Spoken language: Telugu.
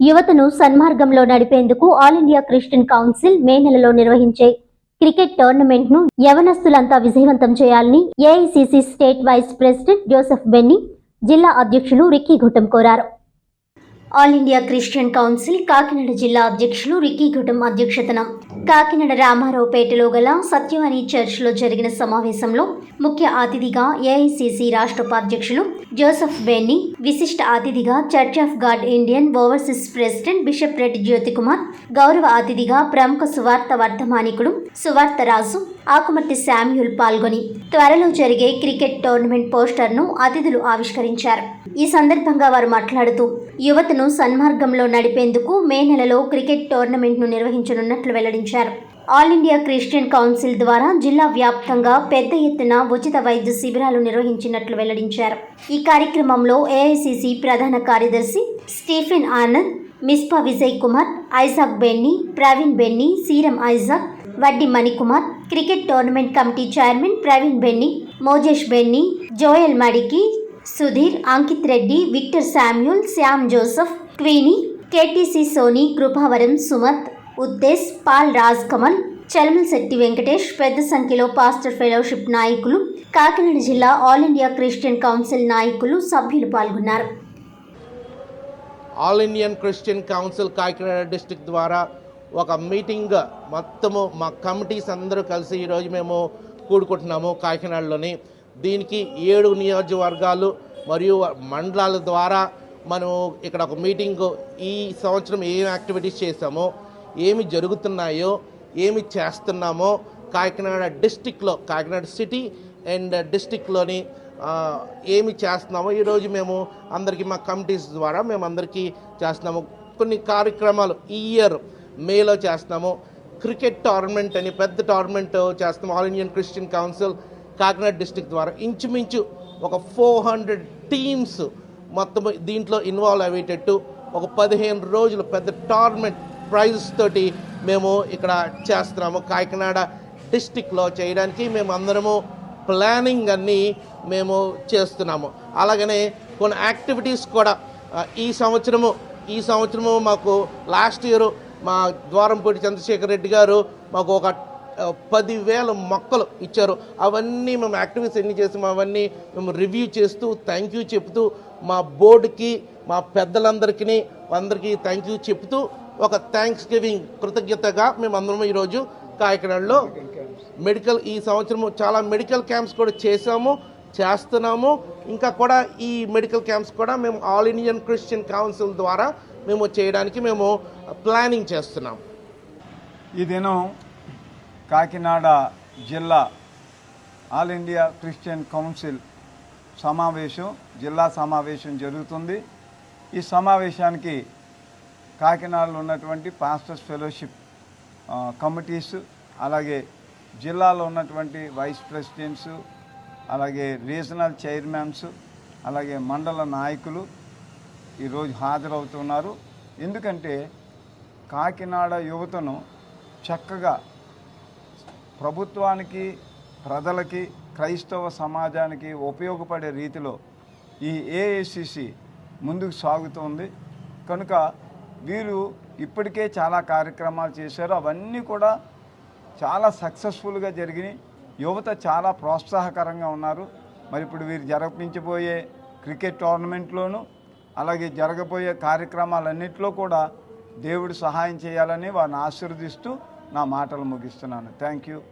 యువతను సన్మార్గంలో నడిపేందుకు all India Christian council May నెలలో నిర్వహించే క్రికెట్ టోర్నమెంట్ను యవనస్తులంతా విజయవంతం చేయాలని AICC state vice president Joseph Benny జిల్లా అధ్యక్షులు రిక్కీ ఘుటం కోరారు. All India Christian council Kakinada జిల్లా అధ్యక్షులు రిక్కీ ఘుటం అధ్యక్షతన కాకినాడ రామారావుపేటలో గల సత్యవాణి చర్చ్లో జరిగిన సమావేశంలో ముఖ్య అతిథిగా ఏఐసిసి రాష్ట్ర ఉపాధ్యక్షులు జోసెఫ్ బెన్నీ విశిష్ట అతిథిగా church of God Indian overseas president bishop Reddy Jyothikumar గౌరవ అతిథిగా ప్రముఖ సువార్త వర్ధమానికుడు సువార్త రాజు ఆకుమట్టి శామ్యూల్ పాల్గొని త్వరలో జరిగే క్రికెట్ టోర్నమెంట్ పోస్టర్ను అతిథులు ఆవిష్కరించారు. ఈ సందర్భంగా వారు మాట్లాడుతూ యువతను సన్మార్గంలో నడిపేందుకు మే నెలలో క్రికెట్ టోర్నమెంట్ను నిర్వహించనున్నట్లు వెల్లడించారు. ఆల్ ఇండియా క్రిస్టియన్ కౌన్సిల్ ద్వారా జిల్లా వ్యాప్తంగా పెద్ద ఎత్తున ఉచిత వైద్య శిబిరాలు నిర్వహించినట్లు వెల్లడించారు. ఈ కార్యక్రమంలో ఏఐసిసి ప్రధాన కార్యదర్శి Stephen Anand Mispa Vijay Kumar Isaac Benny Praveen Benny Seeram Isaac Vaddi Manikumar cricket tournament committee chairman Praveen Benny Mojesh Benny Joel Madiki Sudheer Ankit Reddy Victor Samuel Shyam Joseph Queenie KTC Soni Krupavaram Sumath Uddesh Paul Raj Kamal Chalamalasetti Venkatesh పెద్ద సంఖ్యలో పాస్టర్ ఫెలోషిప్ నాయకులు కాకినాడ జిల్లా ఆల్ ఇండియా క్రిస్టియన్ కౌన్సిల్ నాయకులు సభ్యులు పాల్గొన్నారు. All Indian Christian council Kakinada district ద్వారా ఒక మీటింగ్ మొత్తము మా కమిటీస్ అందరూ కలిసి ఈరోజు మేము కూడుకుంటున్నాము కాకినాడలోని. దీనికి ఏడు నియోజకవర్గాలు మరియు మండలాల ద్వారా మనం ఇక్కడ ఒక మీటింగ్ ఈ సంవత్సరం ఏం యాక్టివిటీస్ చేసామో ఏమి జరుగుతున్నాయో ఏమి చేస్తున్నామో కాకినాడ డిస్టిక్లో కాకినాడ సిటీ అండ్ డిస్టిక్లోని ఏమి చేస్తున్నామో ఈరోజు మేము అందరికీ మా కమిటీస్ ద్వారా మేము అందరికీ చేస్తున్నాము. కొన్ని కార్యక్రమాలు ఈ ఇయర్ మేలో చేస్తున్నాము. క్రికెట్ టోర్నమెంట్ అని పెద్ద టోర్నమెంట్ చేస్తున్నాము. All Indian Christian council Kakinada district ద్వారా ఇంచుమించు ఒక ఫోర్ హండ్రెడ్ టీమ్స్ మొత్తం దీంట్లో ఇన్వాల్వ్ అయ్యేటట్టు ఒక పదిహేను రోజులు పెద్ద టోర్నమెంట్ ప్రైజెస్ తోటి మేము ఇక్కడ చేస్తున్నాము. కాకినాడ డిస్టిక్లో చేయడానికి మేము అందరము ప్లానింగ్ అన్నీ మేము చేస్తున్నాము. అలాగనే కొన్ని యాక్టివిటీస్ కూడా ఈ సంవత్సరము ఈ సంవత్సరము మాకు లాస్ట్ ఇయర్ మా ద్వారంపూడి చంద్రశేఖర్ రెడ్డి గారు మాకు ఒక పదివేల మొక్కలు ఇచ్చారు. అవన్నీ మేము యాక్టివిటీస్ ఎన్ని చేసాము అవన్నీ మేము రివ్యూ చేస్తూ థ్యాంక్ యూ చెప్తూ మా బోర్డుకి మా పెద్దలందరికీ అందరికీ థ్యాంక్ యూ చెప్తూ ఒక థ్యాంక్స్ గివింగ్ కృతజ్ఞతగా మేము అందరం ఈరోజు కాకినాడలో మెడికల్ ఈ సంవత్సరం చాలా మెడికల్ క్యాంప్స్ కూడా చేసాము చేస్తున్నాము. ఇంకా కూడా ఈ మెడికల్ క్యాంప్స్ కూడా మేము ఆల్ ఇండియన్ క్రిస్టియన్ కౌన్సిల్ ద్వారా మేము చేయడానికి మేము ప్లానింగ్ చేస్తున్నాం. ఈ దినం కాకినాడ జిల్లా ఆల్ ఇండియా క్రిస్టియన్ కౌన్సిల్ సమావేశం జిల్లా సమావేశం జరుగుతుంది. ఈ సమావేశానికి కాకినాడలో ఉన్నటువంటి పాస్టర్స్ ఫెలోషిప్ కమిటీస్ అలాగే జిల్లాలో ఉన్నటువంటి వైస్ ప్రెసిడెంట్స్ అలాగే రీజనల్ చైర్మన్స్ అలాగే మండల నాయకులు ఈరోజు హాజరవుతున్నారు. ఎందుకంటే కాకినాడ యువతను చక్కగా ప్రభుత్వానికి ప్రజలకి క్రైస్తవ సమాజానికి ఉపయోగపడే రీతిలో ఈ ఏఐసిసి ముందుకు సాగుతోంది. కనుక వీరు ఇప్పటికే చాలా కార్యక్రమాలు చేశారు. అవన్నీ కూడా చాలా సక్సెస్ఫుల్గా జరిగినాయి. యువత చాలా ప్రోత్సాహకరంగా ఉన్నారు. మరి ఇప్పుడు వీరు జరిపించబోయే క్రికెట్ టోర్నమెంట్లోనూ అలాగే జరగబోయే కార్యక్రమాలన్నింటిలో కూడా దేవుడు సహాయం చేయాలని వారిని ఆశీర్వదిస్తూ నా మాటలు ముగిస్తున్నాను. Thank you